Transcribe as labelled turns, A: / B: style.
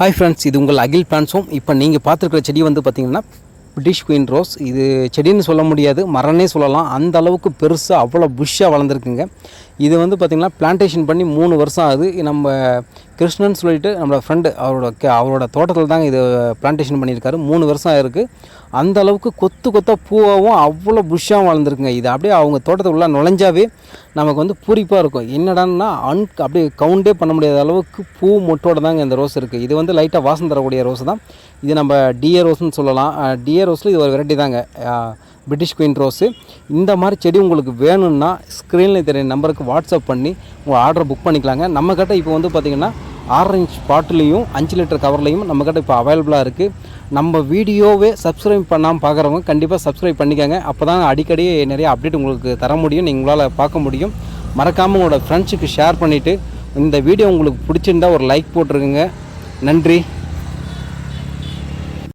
A: Hi friends இது உங்கள் அகில் பிளான்ஸும் இப்போ நீங்கள் பார்த்துருக்குற செடி வந்து பார்த்திங்கன்னா பிரிட்டிஷ் குயின் ரோஸ் இது செடின்னு சொல்ல முடியாது மரம்னே சொல்லலாம். அந்த அளவுக்கு பெருசாக அவ்வளோ புஷ்ஷாக வளர்ந்துருக்குங்க. இது வந்து பார்த்திங்கன்னா பிளான்டேஷன் பண்ணி மூணு வருஷம் ஆகுது. நம்ம கிருஷ்ணன் சொல்லிட்டு நம்மளோட ஃப்ரெண்டு அவரோட கே- அவரோட தோட்டத்தில் தாங்க இது பிளான்டேஷன் பண்ணியிருக்காரு. மூணு வருஷம் ஆயிருக்கு. அந்த அளவுக்கு கொத்து கொத்தாக பூவாகவும் அவ்வளோ புஷ்ஷாகவும் வளர்ந்துருக்குங்க. இது அப்படியே அவங்க தோட்டத்துக்குள்ளே நுழைஞ்சாவே நமக்கு வந்து பூரிப்பாக இருக்கும். என்னடான்னா அன் அப்படியே கவுண்டே பண்ண முடியாத அளவுக்கு பூ மொட்டோட தாங்க இந்த ரோஸ் இருக்குது இது வந்து லைட்டாக வாசம் தரக்கூடிய ரோஸ் தான். இது நம்ம டிஏ ரோஸ்னு சொல்லலாம். டிஏ ரோஸில் இது ஒரு வெரைட்டி தாங்க. பிரிட்டிஷ் குயின் ரோஸு இந்த மாதிரி செடி உங்களுக்கு வேணும்னா ஸ்க்ரீனில் தெரிய நம்பருக்கு வாட்ஸ்அப் பண்ணி உங்கள் ஆர்டர் புக் பண்ணிக்கலாங்க. நம்மக்கிட்ட இப்போ வந்து பார்த்திங்கன்னா ஆரஞ்சு பாட்டிலையும் அஞ்சு லிட்டர் கவர்லையும் நம்மக்கிட்ட இப்போ அவைலபிளாக இருக்குது நம்ம வீடியோவே சப்ஸ்கிரைப் பண்ணாமல் பார்க்குறவங்க கண்டிப்பாக சப்ஸ்கிரைப் பண்ணிக்கோங்க. அப்போ தான் அடிக்கடி நிறைய அப்டேட் உங்களுக்கு தர முடியும். நீங்க உங்களால் பார்க்க முடியும். மறக்காமல் உங்களோட ஃப்ரெண்ட்ஸுக்கு ஷேர் பண்ணிவிட்டு இந்த வீடியோ உங்களுக்கு பிடிச்சிருந்தா ஒரு லைக் போட்டிருக்குங்க. நன்றி.